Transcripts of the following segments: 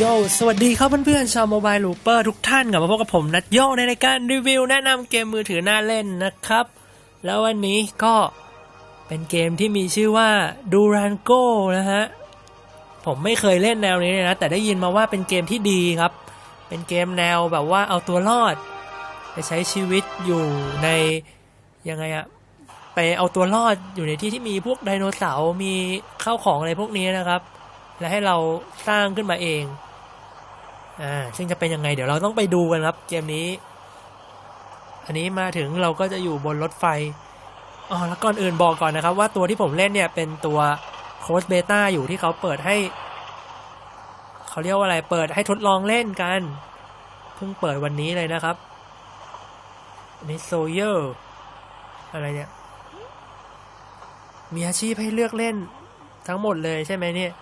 โย สวัสดีครับเพื่อนๆชาวโมบายลูเปอร์ทุกท่านกลับมาพบกับผมนัดโยในรายการรีวิวแนะนำเกมมือถือน่าเล่นนะครับ แล้ววันนี้ก็เป็นเกมที่มีชื่อว่าดูรันโกนะฮะ ผมไม่เคยเล่นแนวนี้เลยนะ แต่ได้ยินมาว่าเป็นเกมที่ดีครับ เป็นเกมแนวแบบว่าเอาตัวรอด ไปใช้ชีวิตอยู่ในยังไงอะไปเอาตัวรอดอยู่ในที่ที่มีพวกไดโนเสาร์มีข้าวของอะไรพวกนี้นะครับ และให้เราสร้างขึ้นมาเอง อ่าซึ่งจะเป็นยังไง เดี๋ยวเราต้องไปดูกันครับ เกมนี้ อันนี้มาถึงเราก็จะอยู่บนรถไฟอ๋อแล้วก่อนอื่นบอกก่อนนะครับ ว่าตัวที่ผมเล่นเนี่ยเป็นตัวโค้ดเบต้าอยู่ที่เขาเปิดให้เขาเรียกว่าอะไรเปิดให้ทดลองเล่นกัน เพิ่งเปิดวันนี้เลยนะครับอันนี้โซเยอร์อะไรเนี่ย มีอาชีพให้เลือกเล่นทั้งหมดเลยใช่ไหมเนี่ย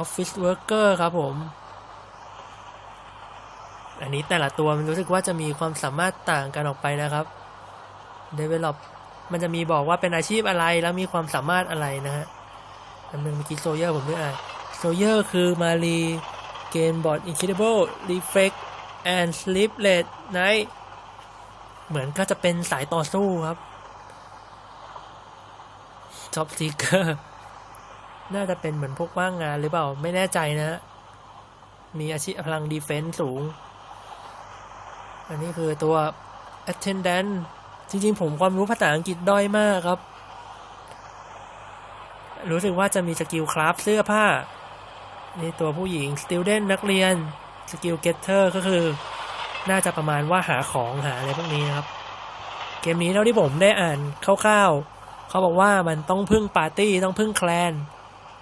Office Worker ครับผม อันนี้แต่ละตัวมันรู้สึกว่าจะมีความสามารถต่างกันออกไปนะครับ Develop มันจะมีบอกว่าเป็นอาชีพอะไรแล้วมีความสามารถอะไรนะฮะอันหนึงเมื่อกี้โซเยอร์ผมไม่อ่านโซเยอร์คือมารีเกนบอร์ด Incredible Reflect and Sleepless Night เหมือนก็จะเป็นสายต่อสู้ครับ Job Seeker น่าจะเป็นเหมือนพวกว่างงานหรือเปล่า ไม่แน่ใจนะฮะมีอาชีพพลังดีเฟนซ์สูง อันนี้คือตัว attendant จริง ๆ ผมความรู้ภาษาอังกฤษด้อยมากครับ รู้สึกว่าจะมีสกิลคราฟเสื้อผ้า นี่ตัวผู้หญิง student นักเรียน สกิล getter ก็คือ น่าจะประมาณว่าหาของหาอะไรพวกนี้นะครับ เกมนี้เท่าที่ผมได้อ่านคร่าวๆเขาบอกว่ามันต้องพึ่งปาร์ตี้ต้องพึ่งแคลน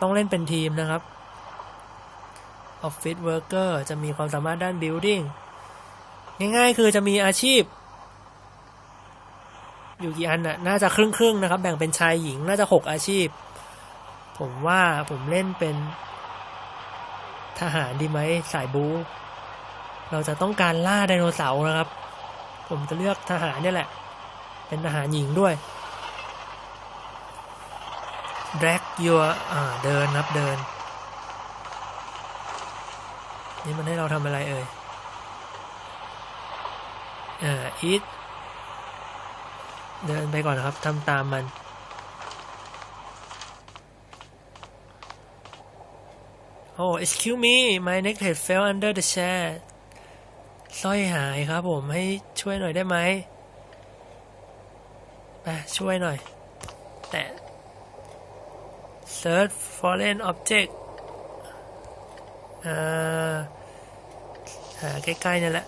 ต้องเล่นเป็นทีมนะครับ Office Worker จะมีความสามารถด้าน Building ง่ายๆ คือจะมีอาชีพ อยู่กี่อันน่ะน่าจะครึ่งๆนะครับ แบ่งเป็นชายหญิงน่าจะหกอาชีพ ผมว่าผมเล่นเป็นทหารดีไหมสายบูเราจะต้องการล่าไดโนเสาร์นะครับ ผมจะเลือกทหารเนี่ยแหละ เป็นทหารหญิงด้วย drag your อ่าเดินครับเดิน นี่มันให้เราทำอะไรเอ่ยอ่า eat เดินไปก่อนนะครับทำตามมันโอ้ excuse me my necklace fell under the chair สร้อยหายครับผมให้ช่วยหน่อยได้ไหมไปช่วยหน่อย แต่ search foreign object หาใกล้ๆนี่แหละ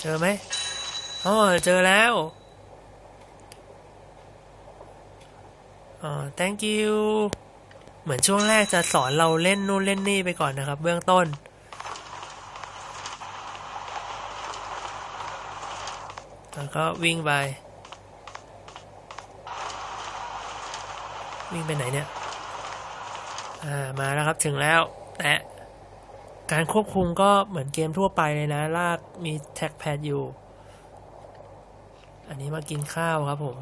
เจอไหมอ๋อเจอแล้วอ๋อ thank you เหมือนช่วงแรกจะสอนเราเล่นนู่นเล่นนี่ไปก่อนนะครับ เบื้องต้น แล้วก็วิ่งไป วิ่งไปไหนเนี่ย อ่ามาแล้วครับถึงแล้วแต่การควบคุมก็เหมือนเกมทั่วไปเลยนะ ลากมีแท็กแพดอยู่ อันนี้มากินข้าวครับผม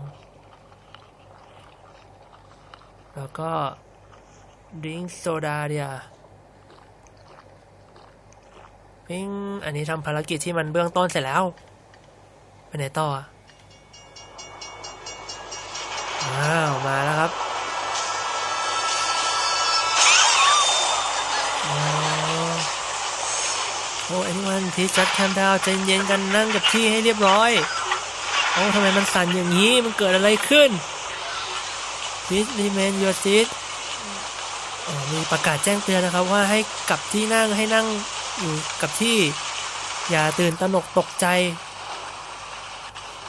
แล้วก็ดริงโซดาเดียพิงอันนี้ทำภารกิจที่มันเบื้องต้นเสร็จแล้วไปไหนต่ออ้าว มาแล้วครับ โอ้ไอ้นี่มันที่จัดแคมดาวใจเย็นกันนั่งกับที่ให้เรียบร้อยโอ้ทำไมมันสั่นอย่างนี้มันเกิดอะไรขึ้น Please remain your seat มีประกาศแจ้งเตือนนะครับว่าให้กลับที่นั่งให้นั่งอยู่กับที่อย่าตื่นตระหนกตกใจ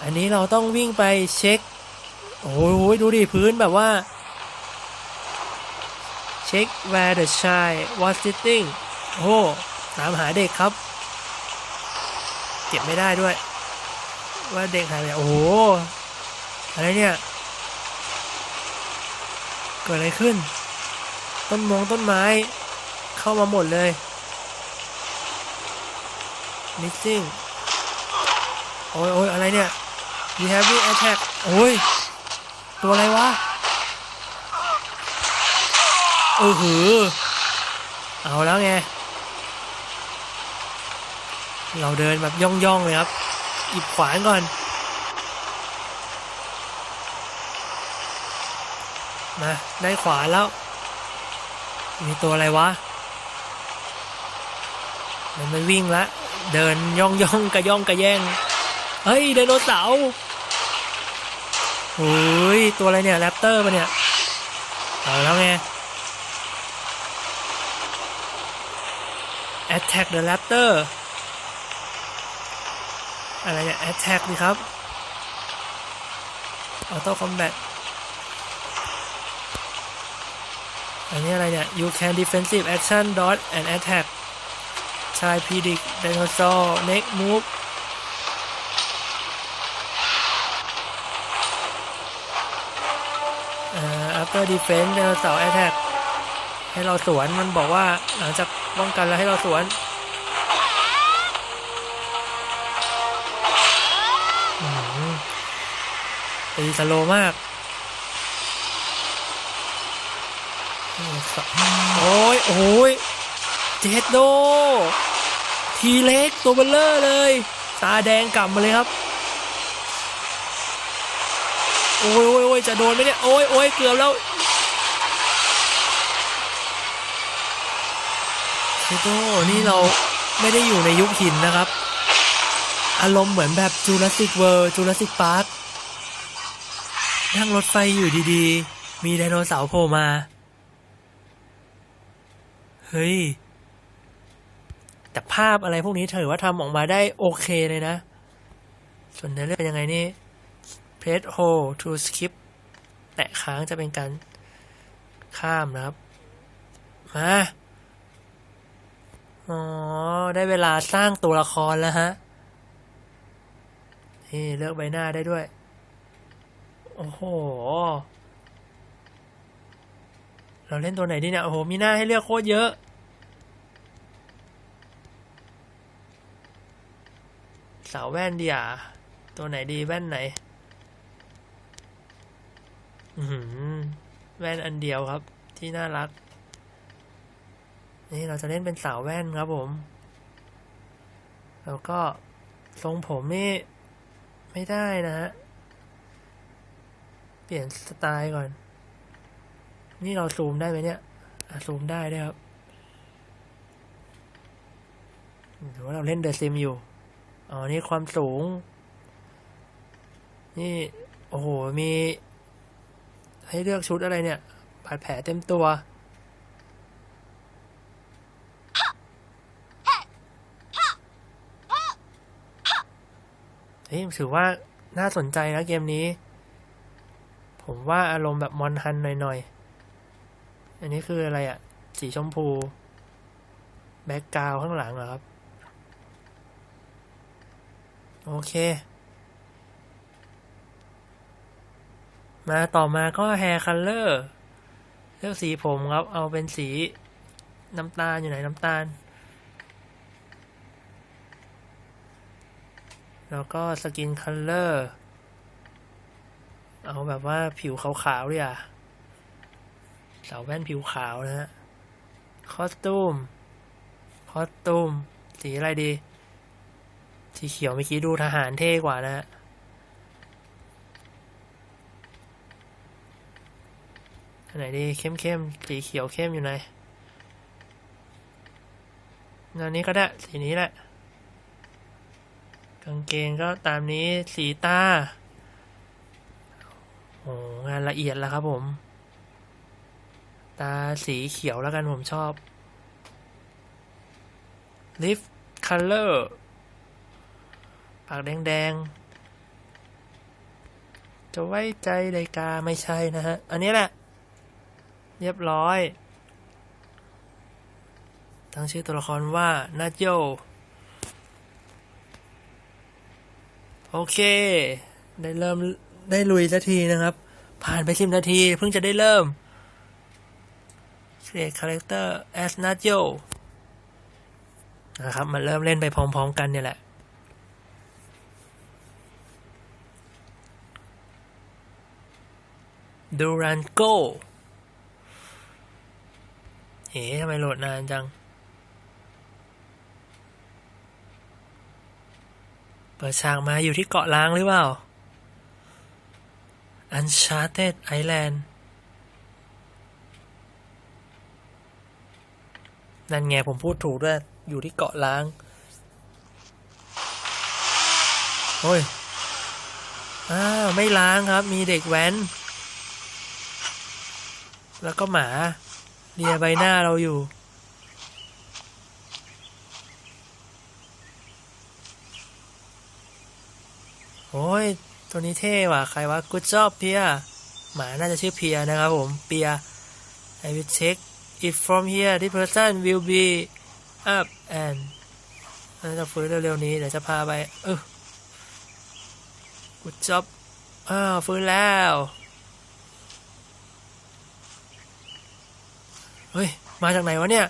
อันนี้เราต้องวิ่งไปเช็ค โอ้ยดูดิพื้นแบบว่าเช็ค where the child was sitting โอ้ ตามหาเด็กครับ เก็บไม่ได้ด้วย ว่าเด็กหายไปโอ้โห อะไรเนี่ย เกิดอะไรขึ้น ต้นมงต้นไม้ เข้ามาหมดเลย missing โอ้ยโอ้ยอะไรเนี่ย we have been attack โอ้ย ตัวอะไรวะเออหือ เอาแล้วไง เราเดินแบบย่องๆเลยครับหยิบขวานก่อน มา ได้ขวานแล้ว มีตัวอะไรวะ มันไม่วิ่งละ เดินย่องย่องๆกระย่องกระแย่ง เฮ้ยไดโนเสาร์โอ้ยตัวอะไรเนี่ยแรปเตอร์ปะเนี่ยเอาแล้วไง Attack the Raptor อะไรเนี่ย Attack ดีครับ Auto Combat อันนี้อะไรเนี่ย You can defensive action dodge and attack try predict dinosaur next move เอ่อ after defense dinosaur attack ให้เราสวนมันบอกว่าหลังจากป้องกันแล้วให้เราสวน ตีสโลมากโอ้ยโอ้ยเจ็ดโด ทีเล็กตัวเบลเลอร์เลย ตาแดงกลับมาเลยครับ โอ้ยโอ้ยโอ้ยจะโดนไหมเนี่ย โอ้ยโอ้ยเกือบแล้วเชโดนี่เราไม่ได้อยู่ในยุคหินนะครับ อารมณ์เหมือนแบบจูราสสิกเวิร์จูราสสิกพาร์ค นั่งรถไฟอยู่ดีๆ มีไดโนเสาร์โผล่มา เฮ้ย แต่ภาพอะไรพวกนี้ถือว่าทำออกมาได้โอเคเลยนะ ส่วนเนื้อเรื่องเป็นยังไงนี่ press hold to skip แตะค้างจะเป็นการข้ามนะครับ มา อ๋อ ได้เวลาสร้างตัวละครแล้วฮะ นี่เลือกใบหน้าได้ด้วย โอ้โห เราเล่นตัวไหนดีเนี่ย โอ้โห มีหน้าให้เลือกโคตรเยอะ สาวแว่นดีอะ ตัวไหนดีแว่นไหน อืแว่นอันเดียวครับ ที่น่ารัก นี่เราจะเล่นเป็นสาวแว่นครับผม แล้วก็ทรงผมนี่ ไม่ได้นะฮะ เปลี่ยนสไตล์ก่อน นี่เราซูมได้ไหมเนี่ยซูมได้ด้วยครับหรือว่าเราเล่นเดอะซิมอยู่ อ๋อ นี่ความสูง นี่ โอ้โห มี ให้เลือกชุดอะไรเนี่ยบาดแผลเต็มตัว เฮ้ยถือว่าน่าสนใจนะเกมนี้ ผมว่าอารมณ์แบบมอนฮันหน่อยๆ อันนี้คืออะไรอะ่ะสีชมพู แบ็กกราวข้างหลังเหรอครับ โอเค มาต่อมาก็แฮร์คัลเลอร์เลือกสีผมครับ เอาเป็นสีน้ำตาลอยู่ไหนน้ำตาล แล้วก็สกินคัลเลอร์ เอาแบบว่าผิวขาวๆด้วยอะสาวแว่นผิวขาวนะฮะ คอสตูม คอสตูม สีอะไรดี สีเขียวเมื่อกี้ดูทหารเท่กว่านะฮะอันไหนดีเข้มเข้มๆสีเขียวเข้มอยู่ไหนงานนี้ก็ได้ สีนี้แหละ กางเกงก็ตามนี้ สีตา โอ้งานละเอียดแล้วครับผม ตาสีเขียวแล้วกันผมชอบ lift color ปากแดงๆ จะไว้ใจไดกาไม่ใช่นะฮะ อันนี้แหละ เรียบร้อย ตั้งชื่อตัวละครว่านาโยโอเค ได้เริ่ม ได้ลุยสักทีนะครับ ผ่านไปสิบนาทีเพิ่งจะได้เริ่ม create character as Nacho นะครับมาเริ่มเล่นไปพร้อม ๆ กันเนี่ยแหละ Durango เอ๋ทำไมโหลดนานจัง เปิดฉากมาอยู่ที่เกาะล้างหรือเปล่า Uncharted Island นั่นไงผมพูดถูกด้วย อยู่ที่เกาะล้าง โอ้ย อ้าว ไม่ล้างครับ มีเด็กแว้น แล้วก็หมาเลียใบหน้าเราอยู่ โอ้ย ตัวนี้เท่ว่ะใครวะ Good job เพียหมาน่าจะชื่อเพียนะครับผมเปีย I will check if from here this person will be up and น่าจะฟื้นเร็วๆนี้เดี๋ยวจะพาไป เออ Good job อ้าวฟื้นแล้ว เฮ้ย มาจากไหนวะเนี่ย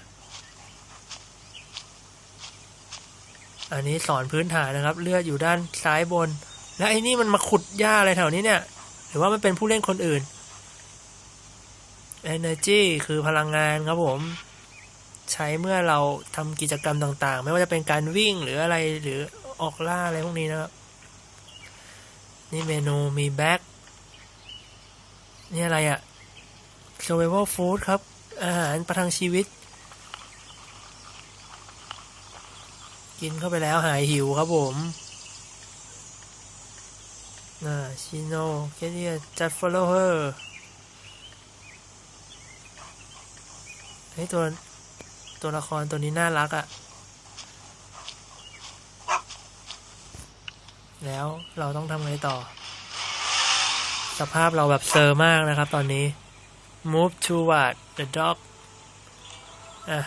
อันนี้สอนพื้นฐานนะครับ เลือดอยู่ด้านซ้ายบน แล้วไอ้นี่มันมาขุดหญ้าอะไรแถวนี้เนี่ย หรือว่ามันเป็นผู้เล่นคนอื่น Energy คือพลังงานครับผม ใช้เมื่อเราทำกิจกรรมต่าง ๆ ไม่ว่าจะเป็นการวิ่งหรืออะไรหรือออกล่าอะไรพวกนี้นะครับ นี่เมนูมีแบ็คนี่อะไรอะ survival food ครับ อาหารประทังชีวิต กินเข้าไปแล้วหายหิวครับผม น่าชิโนแค่นี้จัด follow her เฮ้ยตัวตัวละครตัวนี้น่ารักอะ่ะ แล้วเราต้องทำไงต่อ สภาพเราแบบเซอร์มากนะครับตอนนี้ move toward the dog อะ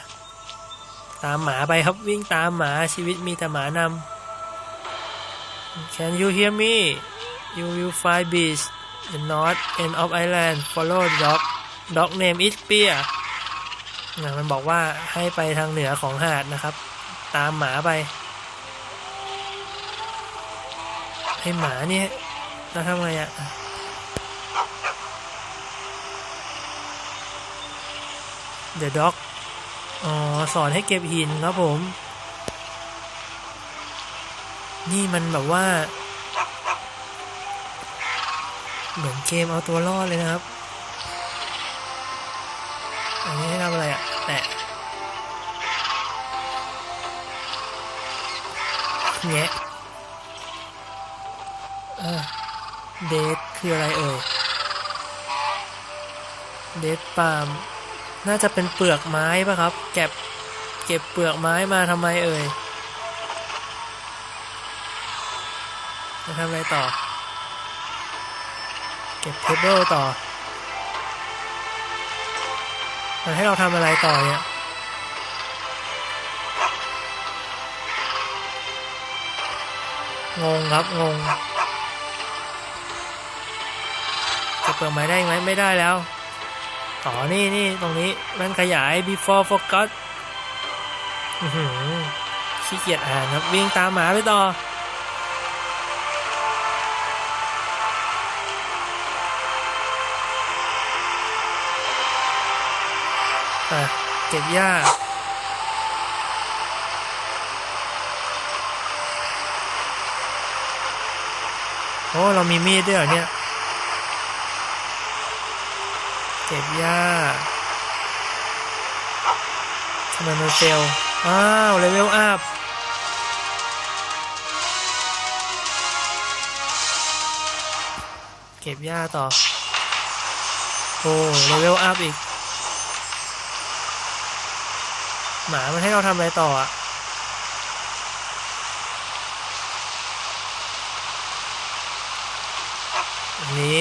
ตามหมาไปครับวิ่งตามหมาชีวิตมีแต่หมานำ Can you hear me You will find beast the north end of island follow dog dog name is Bear นะมันบอกว่าให้ไปทางเหนือของหาดนะครับ ตามหมาไป ให้หมาเนี่ยแล้วทำไงอะ The Dog อ๋อ สอนให้เก็บหินครับผม นี่มันแบบว่า เหมือนเกมเอาตัวรอดเลยนะครับ อันนี้ให้ทำอะไรอะแตะแงะเดทคืออะไรเอ่ยเดทปาล์มน่าจะเป็นเปลือกไม้ป่ะครับ เก็บเก็บเปลือกไม้มาทำไมเอ่ยจะทำอะไรต่อ เก็บเทเบิลต่อ มันให้เราทำอะไรต่อเนี่ยงงครับงงเก็บเปลือกไม้ได้ไหมไม่ได้แล้วอ๋อนี่นี่ตรงนี้มันขยาย before focus อือหือขี้เกียจอ่านครับ วิ่งตามหมาไปต่อ เก็บหญ้าโอ้เรามีมีดด้วยเหรอเนี่ย เก็บหญ้าทำไมมันเฟลอ้าวเลเวลอัพเก็บหญ้าต่อ โอ้เลเวลอัพอีก หมามันให้เราทำอะไรต่ออะอันนี้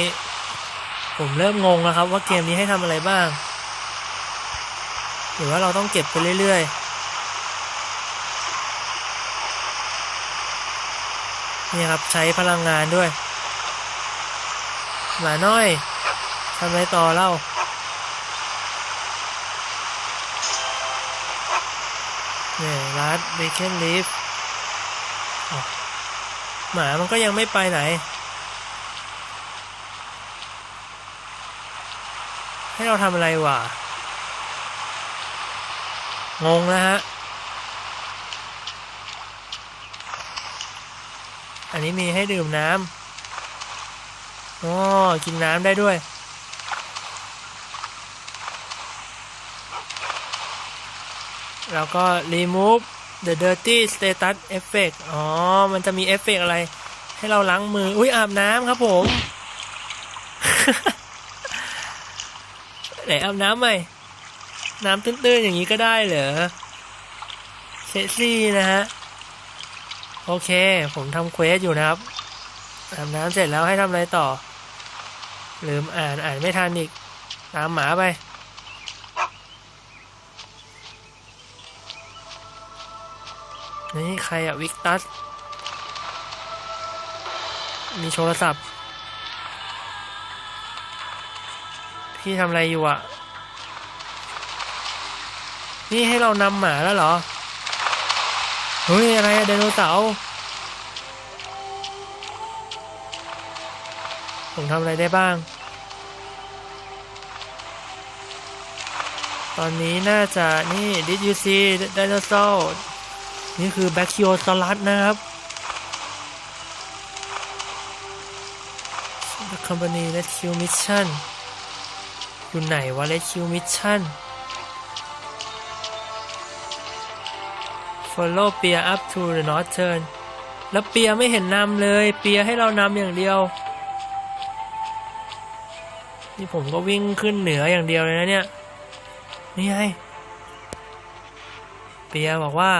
ผมเริ่มงงแล้วครับ ว่าเกมนี้ให้ทำอะไรบ้าง หรือว่าเราต้องเก็บไปเรื่อยๆ นี่ครับใช้พลังงานด้วย หมาน้อยทำอะไรต่อเล่า เนี่ย รัดเบคนลีฟหมามันก็ยังไม่ไปไหน ให้เราทำอะไรวะ งงแล้วฮะ อันนี้มีให้ดื่มน้ำอ๋อกินน้ำได้ด้วยแล้วก็ remove the dirty status effect อ๋อ มันจะมีเอฟเฟกต์อะไร ให้เราล้างมือ อุ้ยอาบน้ำครับผมไหนอาบน้ำใหม่ น้ำตื้นๆอย่างนี้ก็ได้เหรอเซซี่นะฮะ โอเค ผมทำเควสอยู่นะครับอาบน้ำเสร็จแล้วให้ทำอะไรต่อ ลืมอ่านอ่านไม่ทันอีก ตามหมาไป นี่ใครอะวิกตัส มีโทรศัพท์ พี่ทำอะไรอยู่อะนี่ให้เรานำหมาแล้วเหรอ เฮ้ย อะไรอะไดโนเสาร์ผมทำอะไรได้บ้าง ตอนนี้น่าจะนี่ did you see dinosaur นี่คือแบคคิโอซอลัสนะครับ The Company Rescue Mission อยู่ไหนวะ Rescue Mission Follow เปีย up to the northern แล้วเปียไม่เห็นนำเลย เปียให้เรานำอย่างเดียว นี่ผมก็วิ่งขึ้นเหนืออย่างเดียวเลยนะเนี่ย นี่ไง เปียบอกว่า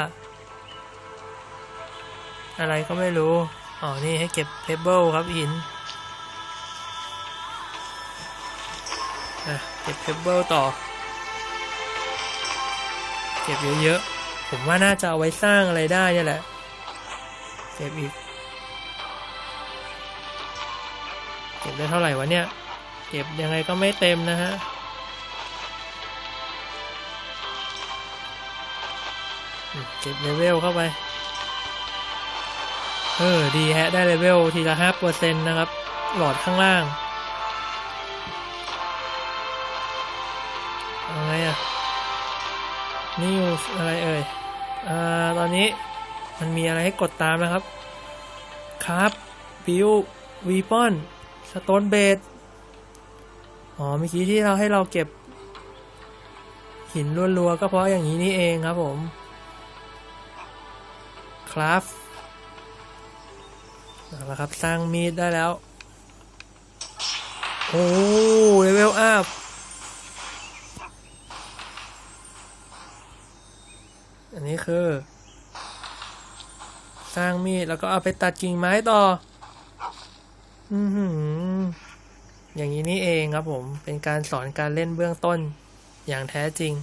อะไรก็ไม่รู้ อ๋อ นี่ให้เก็บเพเบิลครับหินเก็บเพเบิลต่อ เก็บเยอะๆ ผมว่าน่าจะเอาไว้สร้างอะไรได้เนี่ยแหละ เก็บอีก เก็บได้เท่าไหร่วะเนี่ย เก็บยังไงก็ไม่เต็มนะฮะเก็บเลเวลเข้าไป เออ ดีฮะ ได้เลเวลทีละห้าเปอร์เซ็นต์นะครับ หลอดข้างล่างอาไงอะนิวอะไรเอ่ย อ่า ตอนนี้มันมีอะไรให้กดตามนะครับ ครับบิววีปอนสโตนเบดอ๋อ เมื่อกี้ที่เราให้เราเก็บ หินรัวๆก็เพราะอย่างนี้นี่เองครับผม ครับ เอาละครับสร้างมีดได้แล้ว โอ้เลเวลอัพอันนี้คือ สร้างมีดแล้วก็เอาไปตัดกิ่งไม้ต่อ อือหือ อย่างนี้นี่เองครับผม เป็นการสอนการเล่นเบื้องต้นอย่างแท้จริง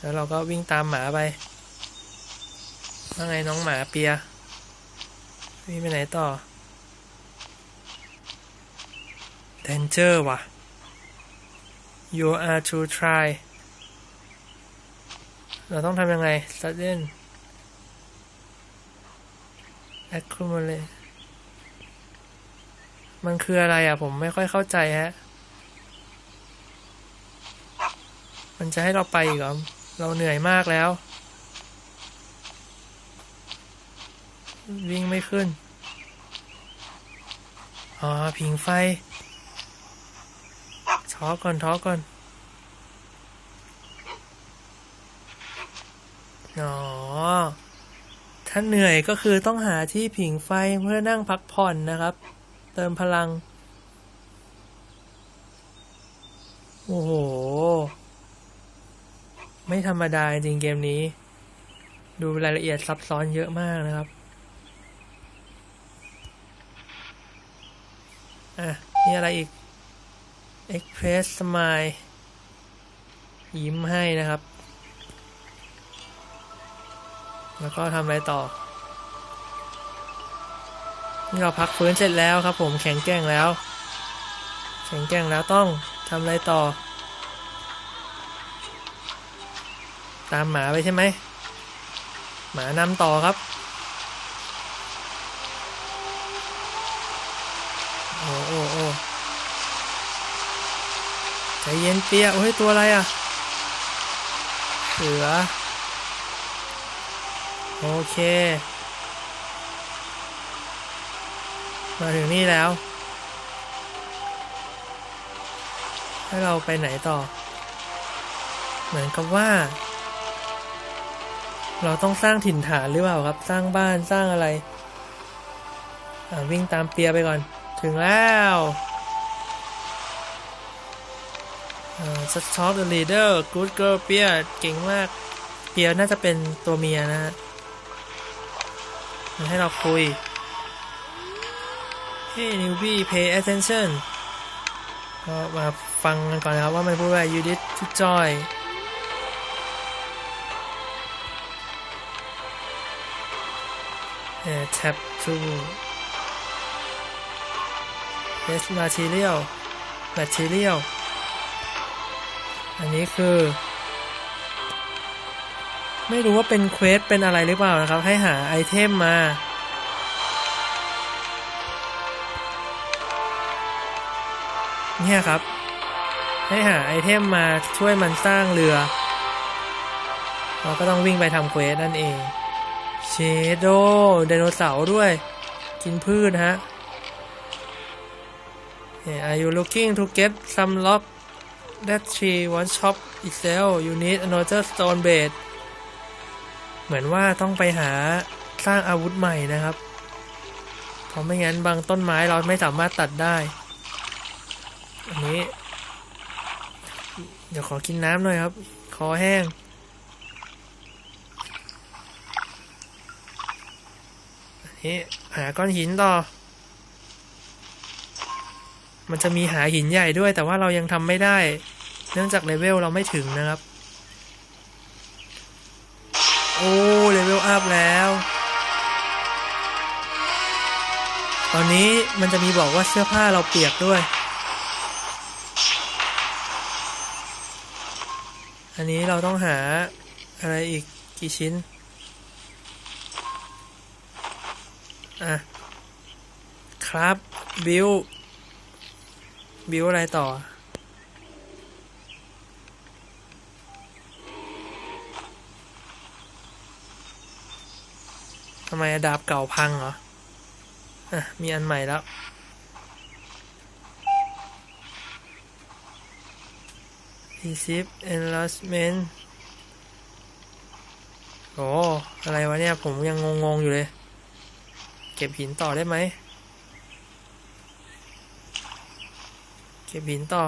แล้วเราก็วิ่งตามหมาไปว่าไงน้องหมาเปีย วิ่ไปไหนต่อ danger ว่ะ you are to try เราต้องทำยังไง sudden accumulate มันคืออะไรอะ ผมไม่ค่อยเข้าใจฮะ มันจะให้เราไปอีกเหรอ เราเหนื่อยมากแล้ว วิ่งไม่ขึ้น อ๋อ ผิงไฟท้อก่อนท้อก่อน อ๋อ ถ้าเหนื่อยก็คือต้องหาที่ผิงไฟเพื่อนั่งพักผ่อนนะครับ เติมพลัง โอ้โห ไม่ธรรมดาจริงเกมนี้ ดูรายละเอียดซับซ้อนเยอะมากนะครับ อะนี่อะไรอีก Express Smile ยิ้มให้นะครับ แล้วก็ทำอะไรต่อ นี่เราพักฟื้นเสร็จแล้วครับผมแข็งแกร่งแล้ว แข็งแกร่งแล้วต้องทำอะไรต่อ ตามหมาไปใช่ไหม หมานำต่อครับ โอ้โอ้โอ้ ใจเย็นเปียโอ้ยตัวอะไรอะโอ้สือ โอเค มาถึงนี่แล้ว ให้เราไปไหนต่อ เหมือนกับว่า เราต้องสร้างถิ่นฐานหรือเปล่าครับ สร้างบ้านสร้างอะไร วิ่งตามเปียไปก่อน ถึงแล้ว สต็อปเดอะลีเดอร์กู๊ดเกิร์ลเปียเก่งมาก เปียน่าจะเป็นตัวเมียนะฮะให้เราคุย Hey newbie pay attention ก็มาฟังกันก่อนนะครับว่ามันพูดว่ายูดิตทุก joy เอ่อ tab to best material material อันนี้คือ ไม่รู้ว่าเป็นเควสเป็นอะไรหรือเปล่านะครับ ให้หาไอเทมมา เนี่ยครับ ให้หาไอเทมมาช่วยมันสร้างเรือ เราก็ต้องวิ่งไปทำเควสนั่นเองเชโดไดโนเสาร์ด้วย กินพืชฮะ Are you looking to get some lock that tree one shop itself you need another stone blade เหมือนว่าต้องไปหาสร้างอาวุธใหม่นะครับ เพราะไม่งั้นบางต้นไม้เราไม่สามารถตัดได้ อันนี้ เดี๋ยวขอกินน้ำหน่อยครับ คอแห้ง อันนี้หาก้อนหินต่อ มันจะมีหาหินใหญ่ด้วย แต่ว่าเรายังทำไม่ได้ เนื่องจากเลเวลเราไม่ถึงนะครับ โอ้เลเวลอัพแล้ว ตอนนี้มันจะมีบอกว่าเสื้อผ้าเราเปียกด้วย อันนี้เราต้องหาอะไรอีกกี่ชิ้น อะ ครับบิว บิวอะไรต่อ ทำไมดาบเก่าพังเหรอ อะ มีอันใหม่แล้ว receive enlargement โอ้อะไรวะเนี่ย ผมยังงง ๆ อยู่เลย เก็บหินต่อได้ไหม ก็บหินต่อ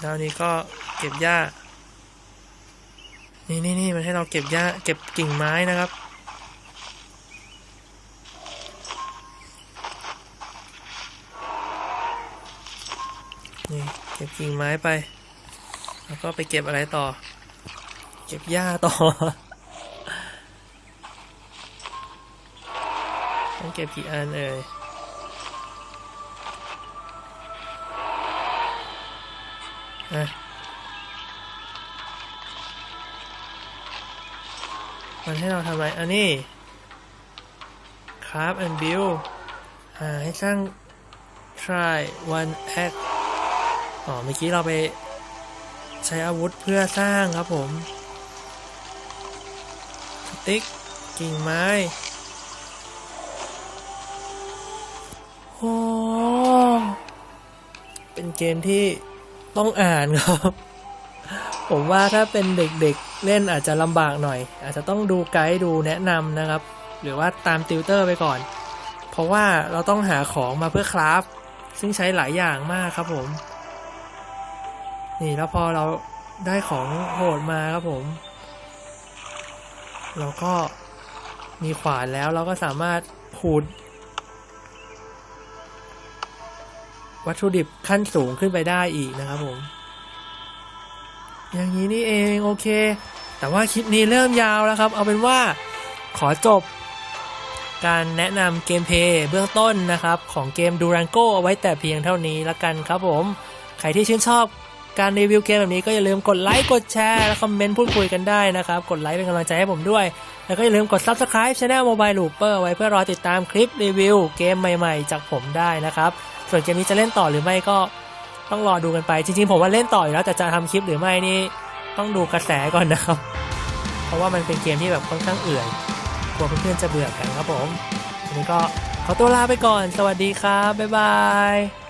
แล้วนี้ก็เก็บหญ้า นี่นี่นี่มันให้เราเก็บหญ้า เก็บกิ่งไม้นะครับ นี่เก็บกิ่งไม้ไป แล้วก็ไปเก็บอะไรต่อ เก็บหญ้าต่อ เก็บกี่อันเอ่ยอะมันให้เราทำอะไร อันนี้ craft and build อ่าให้สร้าง try one act อ๋อ เมื่อกี้เราไปใช้อาวุธเพื่อสร้างครับผม สติ๊กกิ่งไม้ เกมที่ต้องอ่านครับ ผมว่าถ้าเป็นเด็กๆเล่นอาจจะลำบากหน่อย อาจจะต้องดูไกด์ดูแนะนำนะครับ หรือว่าตามติวเตอร์ไปก่อน เพราะว่าเราต้องหาของมาเพื่อคราฟซึ่งใช้หลายอย่างมากครับผม นี่แล้วพอเราได้ของโหดมาครับผม เราก็มีขวานแล้วเราก็สามารถขูด วัตถุดิบขั้นสูงขึ้นไปได้อีกนะครับผม อย่างนี้นี่เองโอเค แต่ว่าคลิปนี้เริ่มยาวแล้วครับ เอาเป็นว่าขอจบการแนะนำเกมเพลย์เบื้องต้นนะครับ ของเกม Durango เอาไว้แต่เพียงเท่านี้ละกันครับผม ใครที่ชื่นชอบการรีวิวเกมแบบนี้ก็อย่าลืมกดไลค์กดแชร์และคอมเมนต์พูดคุยกันได้นะครับ กดไลค์เป็นกำลังใจให้ผมด้วย แล้วก็อย่าลืมกด Subscribe Channel Mobile Looper ไว้เพื่อรอติดตามคลิปรีวิวเกมใหม่ๆ จากผมได้นะครับ ส่วนเกมนี้จะเล่นต่อหรือไม่ก็ต้องรอดูกันไป จริงๆ ผมว่าเล่นต่ออยู่แล้วแต่จะทำคลิปหรือไม่นี่ต้องดูกระแสก่อนนะครับ เพราะว่ามันเป็นเกมที่แบบค่อนข้างเอื่อยกลัวเพื่อนๆจะเบื่อกันครับผมวันนี้ก็ขอตัวลาไปก่อน สวัสดีครับ บ๊ายบาย